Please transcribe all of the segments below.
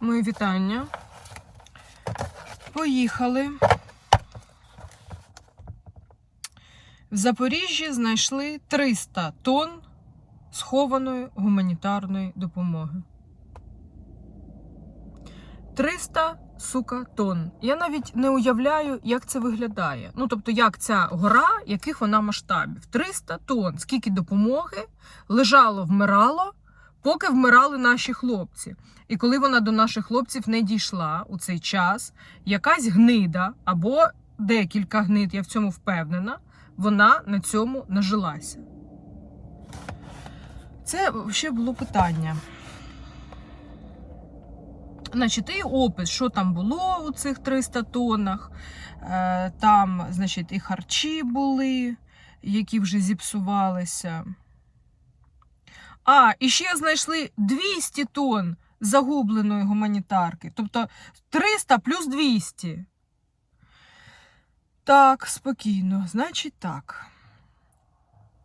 Мої вітання. Поїхали. В Запоріжжі знайшли 300 тонн схованої гуманітарної допомоги. 300, сука, тонн. Я навіть не уявляю, як це виглядає. Ну, тобто, як ця гора, яких вона масштабів. 300 тонн. Скільки допомоги лежало, вмирало, поки вмирали наші хлопці. І коли вона до наших хлопців не дійшла у цей час, якась гнида або декілька гнид, я в цьому впевнена, вона на цьому нажилася. Це ще було питання. Значить, і опис, що там було у цих 300 тоннах. Е, Там, значить, і харчі були, які вже зіпсувалися. А, і ще знайшли 200 тонн загубленої гуманітарки. Тобто 300 плюс 200. Так, спокійно. Значить так.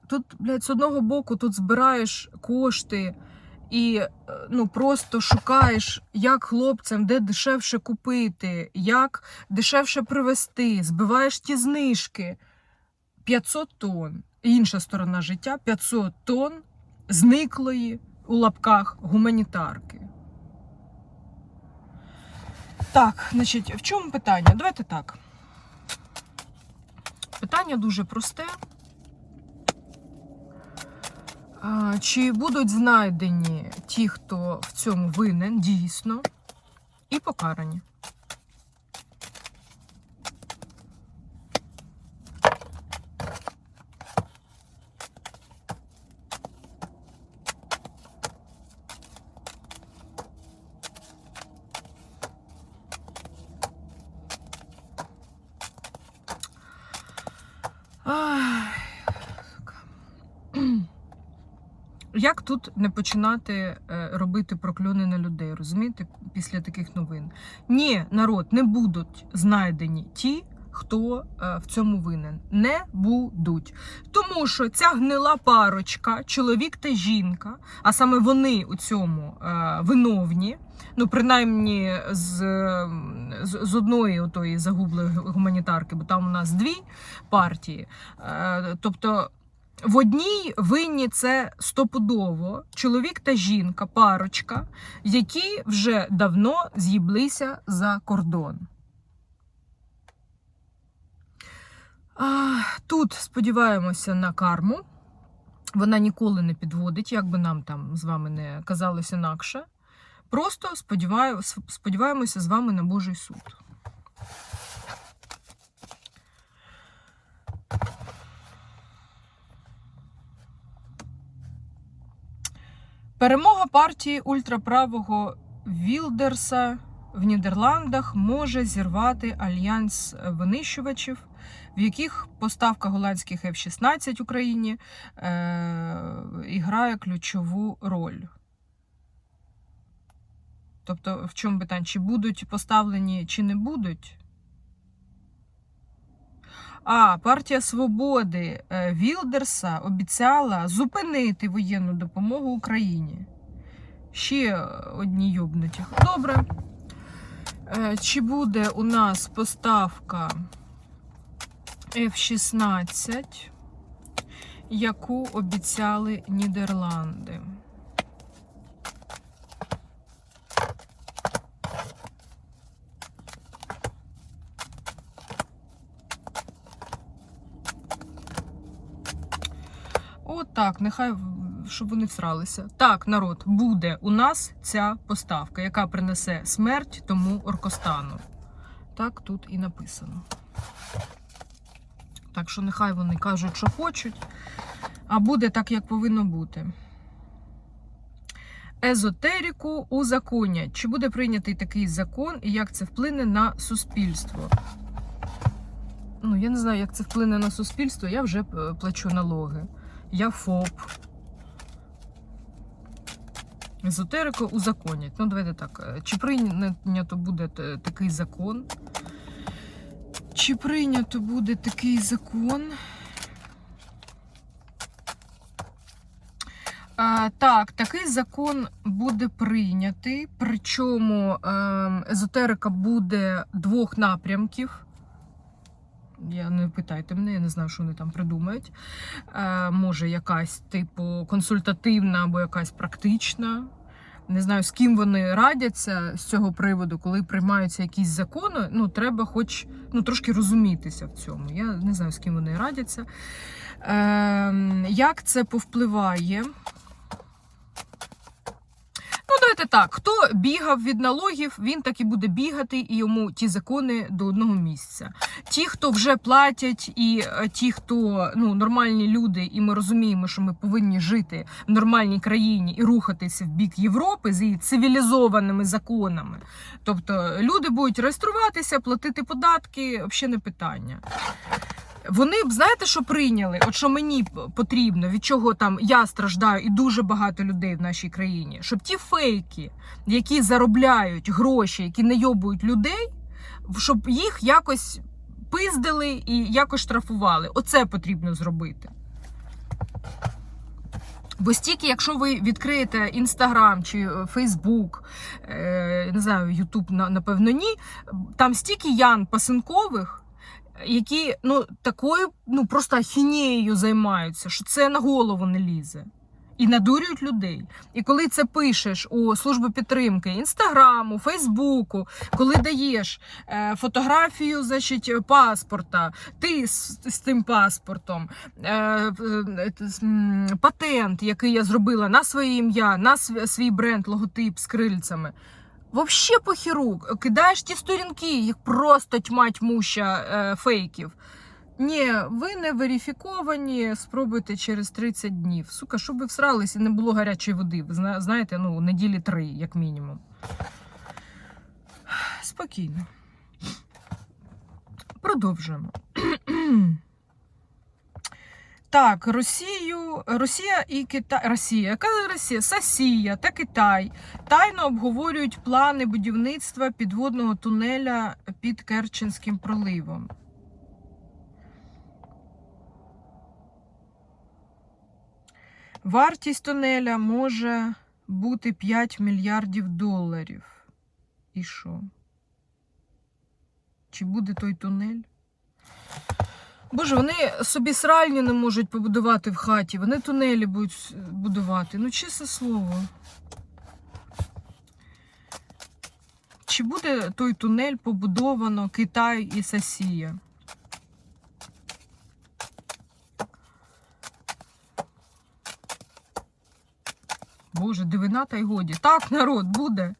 Тут, блядь, з одного боку, тут збираєш кошти і е, ну, просто шукаєш, як хлопцям, де дешевше купити, як дешевше привезти, збиваєш ті знижки. 500 тонн. Інша сторона життя 500 тонн зниклої у лапках гуманітарки. Так, значить, в чому питання? Давайте так. Питання дуже просте. Чи будуть знайдені ті, хто в цьому винен дійсно, і покарані? Як тут не починати е, робити прокльони на людей, розумієте, після таких новин? Ні, народ, не будуть знайдені ті, хто е, в цьому винен. Не будуть. Тому що ця гнила парочка, чоловік та жінка, а саме вони у цьому е, виновні, ну принаймні з, з, з одної отої загублої гуманітарки, бо там у нас дві партії. Тобто. В одній винні це стопудово чоловік та жінка, парочка, які вже давно з'їблися за кордон. Тут сподіваємося на карму. Вона ніколи не підводить, як би нам там з вами не казалось інакше. Просто сподіваю- сподіваємося з вами на Божий суд. Перемога партії ультраправого Вілдерса в Нідерландах може зірвати альянс винищувачів, в яких поставка голландських F-16 Україні е, і грає ключову роль. Тобто, в чому питання? Чи будуть поставлені, чи не будуть? А партія Свободи е, Вілдерса обіцяла зупинити воєнну допомогу Україні. Ще одні йобнуті. Добре. Е, Чи буде у нас поставка F-16, яку обіцяли Нідерланди? От так, нехай щоб вони всралися. Так, народ, буде у нас ця поставка, яка принесе смерть тому Оркостану. Так тут і написано. Так що нехай вони кажуть, що хочуть, а буде так, як повинно бути. Езотерику узаконять. Чи буде прийнятий такий закон і як це вплине на суспільство? Ну, я не знаю, як це вплине на суспільство. Я вже е, плачу налоги. Я ФОП. Езотерику узаконять. Ну, давайте так. е, Чи прийнято буде такий закон? Чи прийнято буде такий закон? А, так, такий закон буде прийнятий, причому ем, езотерика буде двох напрямків. Я не питайте мене, я не знаю, що вони там придумають. Е, може, якась типу консультативна або якась практична. Не знаю, з ким вони радяться з цього приводу, коли приймаються якісь закони. Ну, треба хоч ну, трошки розумітися в цьому. Я не знаю, з ким вони радяться. Е, як це повпливає? Давайте так. Хто бігав від налогів, він так і буде бігати, і йому ті закони до одного місця. Ті, хто вже платять, і е, ті, хто ну, нормальні люди, і ми розуміємо, що ми повинні жити в нормальній країні і рухатися в бік Європи з її цивілізованими законами. Тобто люди будуть реєструватися, платити податки, взагалі не питання. Вони б знаєте, що прийняли? От що мені потрібно, від чого там я страждаю, і дуже багато людей в нашій країні, щоб ті фейки, які заробляють гроші, які найобують людей, щоб їх якось пиздили і якось штрафували. Оце потрібно зробити. Бо стільки, якщо ви відкриєте Інстаграм чи Фейсбук, е, не знаю, Ютуб, на- напевно, ні, там стільки Ян Пасенкових, які ну такою ну просто ахінеєю займаються, що це на голову не лізе. І надурюють людей. І коли це пишеш у службу підтримки Інстаграму, Фейсбуку, коли даєш е, фотографію значить, паспорта, ти з, з цим паспортом, е, е, патент, який я зробила на своє ім'я, на свій бренд, логотип з крильцями. Вообще похеру, кидаєш ті сторінки, їх просто тьма тьмуща е, фейків. Ні, ви не верифіковані, спробуйте через 30 днів. Сука, щоб ви всрались і не було гарячої води. Ви знаєте, ну, неділі три, як мінімум. Спокійно. Продовжуємо. Так, Росію, Росія і Китай. Росія, яка Росія? Сосія та Китай тайно обговорюють плани будівництва підводного тунеля під Керченським проливом. Вартість тунеля може бути 5 мільярдів доларів. І що? Чи буде той тунель? Боже, вони собі сральні не можуть побудувати в хаті, вони тунелі будуть будувати. Ну, чесне слово. Чи буде той тунель побудовано Китай і Сосія? Боже, дивина та й годі. Так, народ, буде.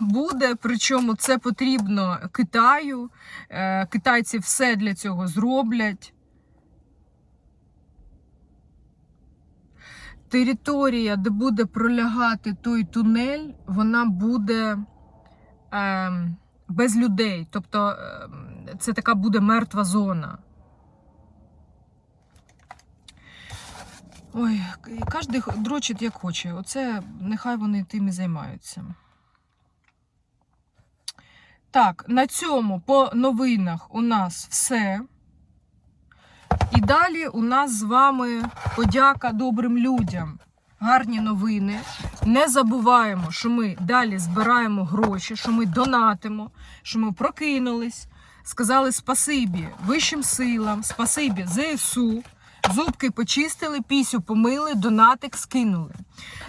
Буде, причому це потрібно Китаю. Е, Китайці все для цього зроблять. Територія, де буде пролягати той тунель, вона буде е, без людей. Тобто е, це така буде мертва зона. Ой, кожен дрочить як хоче. Оце нехай вони тим і займаються. Так, на цьому по новинах у нас все. І далі у нас з вами подяка добрим людям. Гарні новини. Не забуваємо, що ми далі збираємо гроші, що ми донатимо, що ми прокинулись, сказали спасибі вищим силам, спасибі ЗСУ. Зубки почистили, пісю помили, донатик скинули.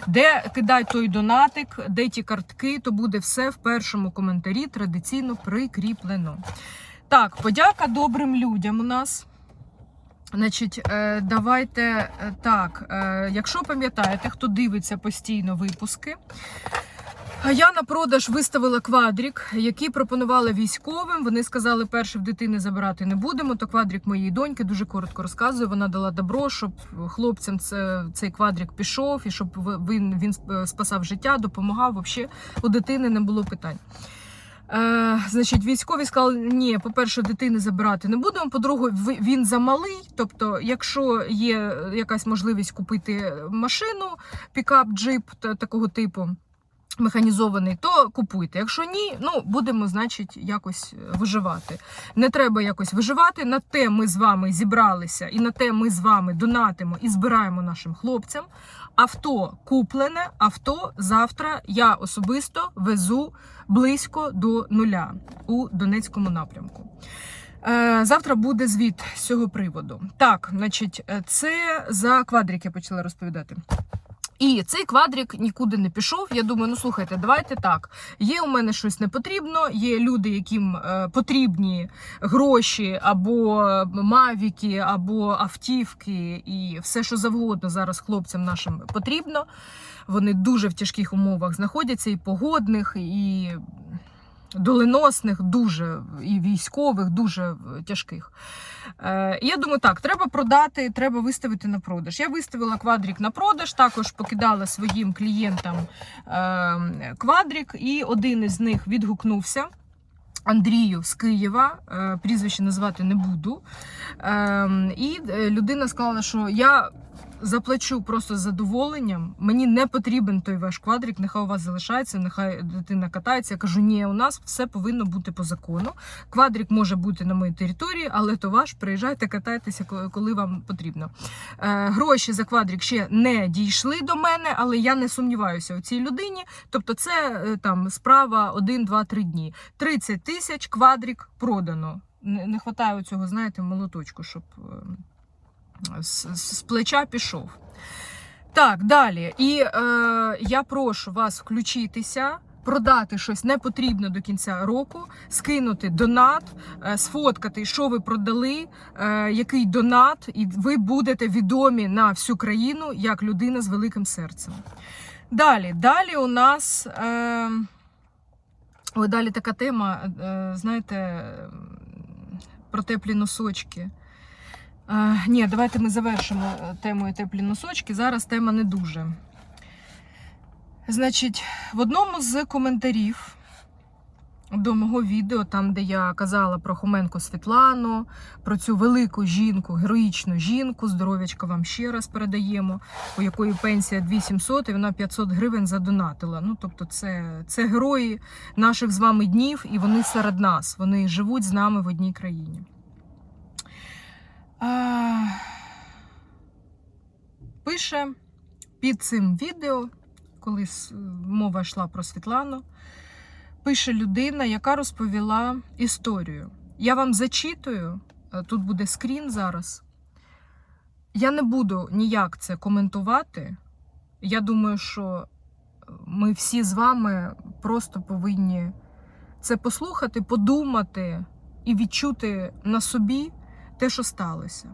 Де кидай той донатик, де ті картки, то буде все в першому коментарі традиційно прикріплено. Так, подяка добрим людям у нас. Значить, е, давайте е, так. е, Якщо пам'ятаєте, хто дивиться постійно випуски. Я на продаж виставила квадрік, який пропонувала військовим. Вони сказали, перше в дитини забирати не будемо. То квадрік моєї доньки дуже коротко розказує. Вона дала добро, щоб хлопцям це, цей квадрік пішов і щоб він, він спасав життя, допомагав. Взагалі у дитини не було питань. Е, значить, військові сказали, ні, по-перше, дитини забирати не будемо. По-друге, він замалий. Тобто, якщо є якась можливість купити машину, пікап, джип та такого типу. Механізований, то купуйте. Якщо ні, ну будемо, значить, якось е, виживати. Не треба якось виживати. На те ми з вами зібралися, і на те ми з вами донатимо і збираємо нашим хлопцям. Авто куплене, авто завтра я особисто везу близько до нуля у Донецькому напрямку. Е, Завтра буде звіт з цього приводу. Так, значить, е, це за квадрик я почала розповідати. І цей квадрик нікуди не пішов. Я думаю, ну слухайте, давайте так. Є у мене щось не потрібно. Є люди, яким е, потрібні гроші або мавіки, або автівки, і все, що завгодно зараз хлопцям нашим потрібно. Вони дуже в тяжких умовах знаходяться, і погодних, і доленосних, дуже і військових, дуже тяжких. Е, я думаю, так, треба продати, треба виставити на продаж. Я виставила квадрик на продаж, також покидала своїм клієнтам е, квадрик, і один із них відгукнувся. Андрію з Києва, е, прізвище назвати не буду. Е, І е, людина сказала, що я заплачу просто задоволенням. Мені не потрібен той ваш квадрик, нехай у вас залишається, нехай дитина катається. Я кажу, ні, у нас все повинно бути по закону. Квадрик може бути на моїй території, але то ваш, приїжджайте, катайтеся, коли вам потрібно. Е, Гроші за квадрик ще не дійшли до мене, але я не сумніваюся у цій людині. Тобто, це е, там справа 1, 2, 3 дні. 30 тисяч квадрик продано. Не, не вистачає цього, знаєте, молоточку, щоб е, з, з плеча пішов. Так, далі. І е, я прошу вас включитися. Продати щось не потрібно до кінця року, скинути донат, е, сфоткати, що ви продали, е, який донат, і ви будете відомі на всю країну як людина з великим серцем. Далі, далі у нас. Е, далі така тема, е, знаєте, про теплі носочки. Е, ні, давайте ми завершимо е, темою теплі носочки. Зараз тема не дуже. Значить, в одному з коментарів до мого відео, там, де я казала про Хоменко Світлану, про цю велику жінку, героїчну жінку, здоров'ячка вам ще раз передаємо, у якої пенсія 2700 і вона 500 гривень задонатила. Ну, тобто, це, це герої наших з вами днів, і вони серед нас. Вони живуть з нами в одній країні. Пише під цим відео, коли мова йшла про Світлану, пише людина, яка розповіла історію. Я вам зачитую, е, тут буде скрін зараз. Я не буду ніяк це коментувати. Я думаю, що ми всі з вами просто повинні це послухати, подумати і відчути на собі те, що сталося.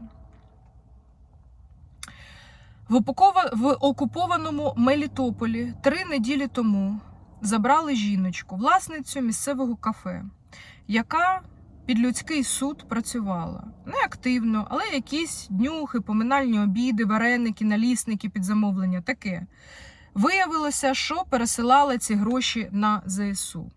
В, окупова... в окупованому Мелітополі три неділі тому забрали жіночку, власницю місцевого кафе, яка під людський суд працювала. Не активно, але якісь днюхи, поминальні обіди, вареники, налісники під замовлення таке. Виявилося, що пересилала ці гроші на ЗСУ.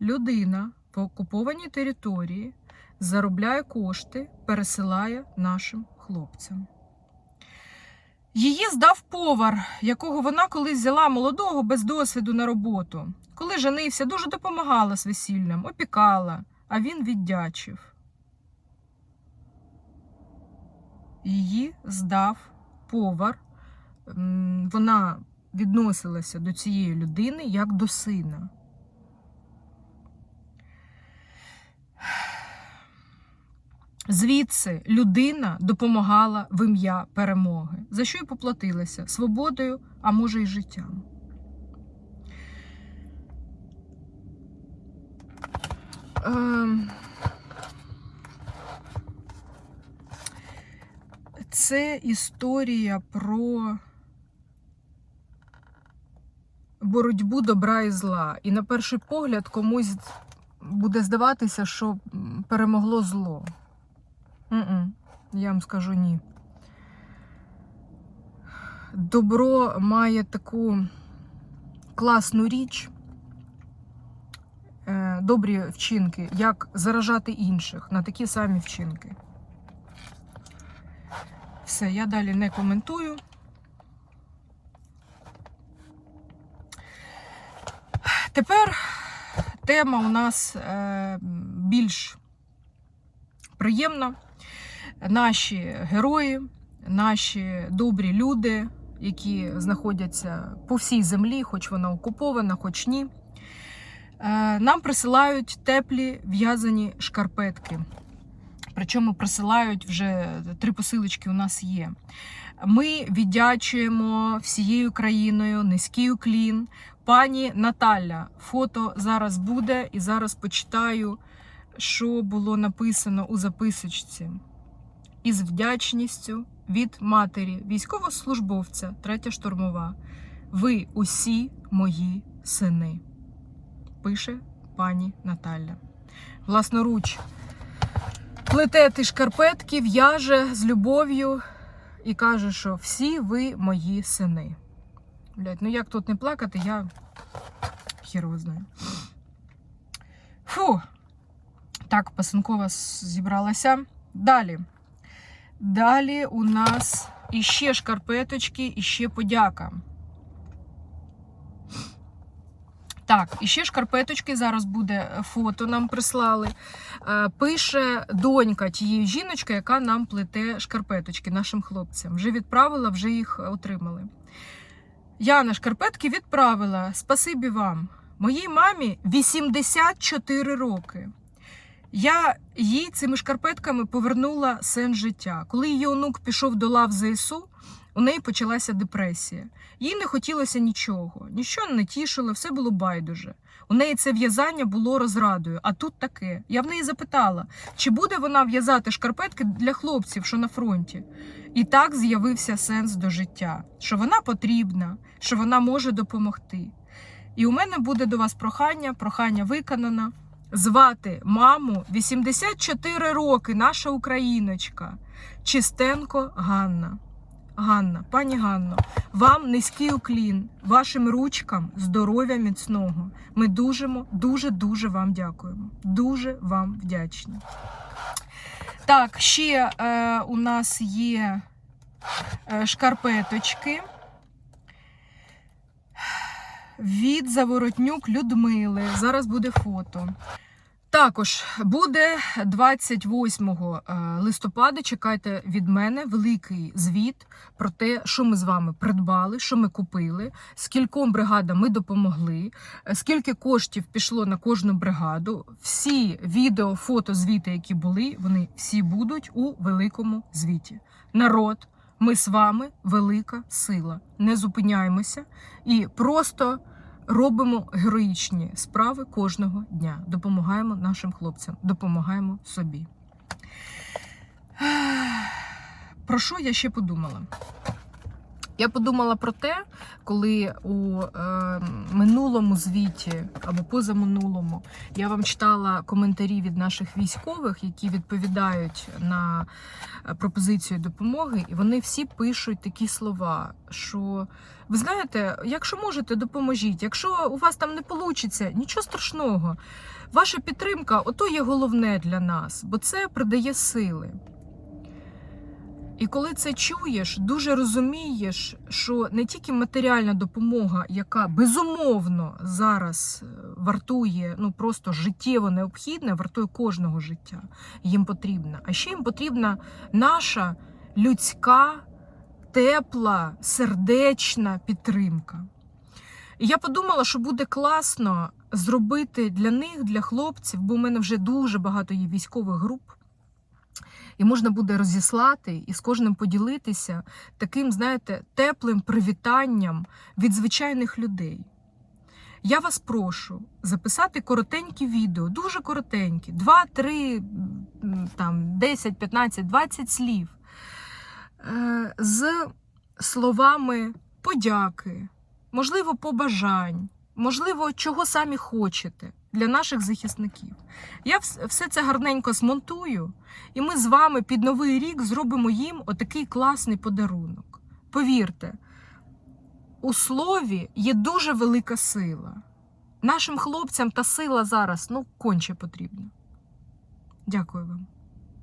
Людина по окупованій території заробляє кошти, пересилає нашим хлопцям. Її здав повар, якого вона колись взяла молодого без досвіду на роботу. Коли женився, дуже допомагала з весіллям, опікала, а він віддячив. Її здав повар. Вона відносилася до цієї людини як до сина. Звідси людина допомагала в ім'я перемоги, за що й поплатилася свободою, а може й життям. Ем, Це історія про боротьбу добра і зла. І на перший погляд комусь буде здаватися, що перемогло зло. М-м, Я вам скажу ні. Добро має таку класну річ, е, добрі вчинки, як заражати інших на такі самі вчинки. Все, я далі не коментую. Тепер тема у нас е, більш приємна. Наші герої, наші добрі люди, які знаходяться по всій землі, хоч вона окупована, хоч ні. Е, Нам присилають теплі в'язані шкарпетки. Причому присилають вже три посилочки у нас є. Ми віддячуємо всією країною, низький уклін. Пані Наталя, фото зараз буде, і зараз почитаю, що було написано у записочці. Із вдячністю від матері, військовослужбовця, третя штурмова. Ви усі мої сини. Пише пані Наталя. Власноруч плете ті шкарпетки, в'яже з любов'ю і каже, що всі ви мої сини. Блять, ну як тут не плакати, я хер знаю. Фу. Так, пасинкова зібралася. Далі. Далі у нас іще шкарпеточки, іще подяка. Так, іще шкарпеточки. Зараз буде фото нам прислали. Е, Пише донька тієї жіночки, яка нам плете шкарпеточки нашим хлопцям. Вже відправила, вже їх отримали. Яна шкарпетки відправила. Спасибі вам. Моїй мамі 84 роки. Я їй цими шкарпетками повернула сенс життя. Коли її онук пішов до лав ЗСУ, у неї почалася депресія. Їй не хотілося нічого, нічого не тішило, все було байдуже. У неї це в'язання було розрадою, а тут таке. Я в неї запитала, чи буде вона в'язати шкарпетки для хлопців, що на фронті. І так з'явився сенс до життя, що вона потрібна, що вона може допомогти. І у мене буде до вас прохання, прохання виконано. Звати маму 84 роки, наша україночка, Чистенко Ганна. Ганна, пані Ганно, вам низький уклін, вашим ручкам здоров'я міцного. Ми дуже, дуже, дуже вам дякуємо. Дуже вам вдячні. Так, ще е, у нас є е, шкарпеточки від Заворотнюк Людмили. Зараз буде фото. Також буде 28 е, листопада. Чекайте від мене великий звіт про те, що ми з вами придбали, що ми купили, скільком бригадам ми допомогли, е, скільки коштів пішло на кожну бригаду. Всі відео, фото, звіти, які були, вони всі будуть у великому звіті. Народ, ми з вами велика сила. Не зупиняємося і просто. Робимо героїчні справи кожного дня. Допомагаємо нашим хлопцям, допомагаємо собі. Про що я ще подумала? Я подумала про те, коли у е, минулому звіті або позаминулому я вам читала коментарі від наших військових, які відповідають на пропозицію допомоги, і вони всі пишуть такі слова, що ви знаєте, якщо можете, допоможіть. Якщо у вас там не вийде, нічого страшного. Ваша підтримка ото є головне для нас, бо це придає сили. І коли це чуєш, дуже розумієш, що не тільки матеріальна допомога, яка безумовно зараз вартує, ну просто життєво необхідна, вартує кожного життя, їм потрібна, а ще їм потрібна наша людська, тепла, сердечна підтримка. І я подумала, що буде класно зробити для них, для хлопців, бо в мене вже дуже багато є військових груп. І можна буде розіслати і з кожним поділитися таким, знаєте, теплим привітанням від звичайних людей. Я вас прошу записати коротенькі відео, дуже коротенькі, 2, 3, там, 10, 15, 20 слів е, з словами подяки, можливо, побажань, можливо, чого самі хочете для наших захисників. Я все це гарненько змонтую, і ми з вами під новий рік зробимо їм отакий класний подарунок. Повірте, у слові є дуже велика сила. Нашим хлопцям та сила зараз ну, конче потрібна. Дякую вам.